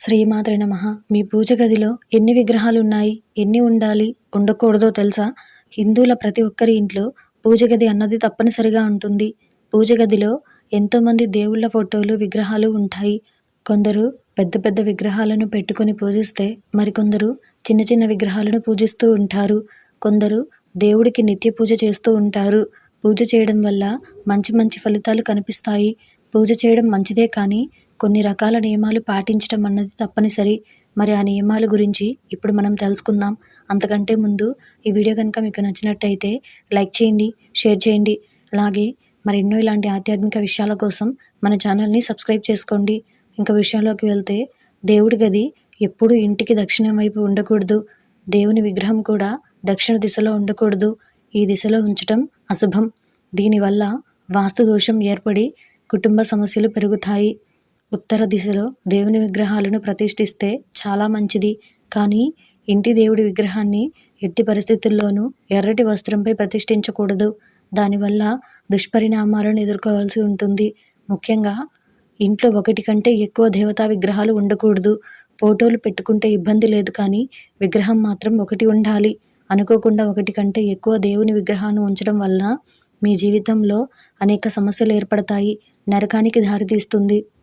శ్రీమాతృ నమ. మీ పూజ గదిలో ఎన్ని విగ్రహాలు ఉన్నాయి ఎన్ని ఉండాలి? ఉండకూడదో తెలుసా? హిందువుల ప్రతి ఒక్కరి ఇంట్లో పూజ గది అన్నది తప్పనిసరిగా ఉంటుంది. పూజ గదిలో ఎంతోమంది దేవుళ్ళ ఫోటోలు విగ్రహాలు ఉంటాయి. కొందరు పెద్ద పెద్ద విగ్రహాలను పెట్టుకొని పూజిస్తే మరికొందరు చిన్న చిన్న విగ్రహాలను పూజిస్తూ ఉంటారు. కొందరు దేవుడికి నిత్య పూజ చేస్తూ ఉంటారు. పూజ చేయడం వల్ల మంచి మంచి ఫలితాలు కనిపిస్తాయి. పూజ చేయడం మంచిదే కానీ కొన్ని రకాల నియమాలు పాటించడం అన్నది తప్పనిసరి. మరి ఆ నియమాల గురించి ఇప్పుడు మనం తెలుసుకుందాం. అంతకంటే ముందు ఈ వీడియో కనుక మీకు నచ్చినట్టయితే లైక్ చేయండి షేర్ చేయండి. అలాగే మరి ఎన్నో ఇలాంటి ఆధ్యాత్మిక విషయాల కోసం మన ఛానల్ని సబ్స్క్రైబ్ చేసుకోండి. ఇంకా విషయంలోకి వెళ్తే దేవుడి గది ఎప్పుడు ఇంటికి దక్షిణం వైపు ఉండకూడదు. దేవుని విగ్రహం కూడా దక్షిణ దిశలో ఉండకూడదు. ఈ దిశలో ఉంచటం అశుభం. దీనివల్ల వాస్తు దోషం ఏర్పడి కుటుంబ సమస్యలు పెరుగుతాయి. ఉత్తర దిశలో దేవుని విగ్రహాలను ప్రతిష్ఠిస్తే చాలా మంచిది. కానీ ఇంటి దేవుడి విగ్రహాన్ని ఎట్టి పరిస్థితుల్లోనూ ఎర్రటి వస్త్రంపై ప్రతిష్ఠించకూడదు. దానివల్ల దుష్పరిణామాలను ఎదుర్కోవాల్సి ఉంటుంది. ముఖ్యంగా ఇంట్లో ఒకటి కంటే ఎక్కువ దేవతా విగ్రహాలు ఉండకూడదు. ఫోటోలు పెట్టుకుంటే ఇబ్బంది లేదు కానీ విగ్రహం మాత్రం ఒకటి ఉండాలి. అనుకోకుండా ఒకటి కంటే ఎక్కువ దేవుని విగ్రహాన్ని ఉంచడం వలన మీ జీవితంలో అనేక సమస్యలు ఏర్పడతాయి. నరకానికి దారితీస్తుంది.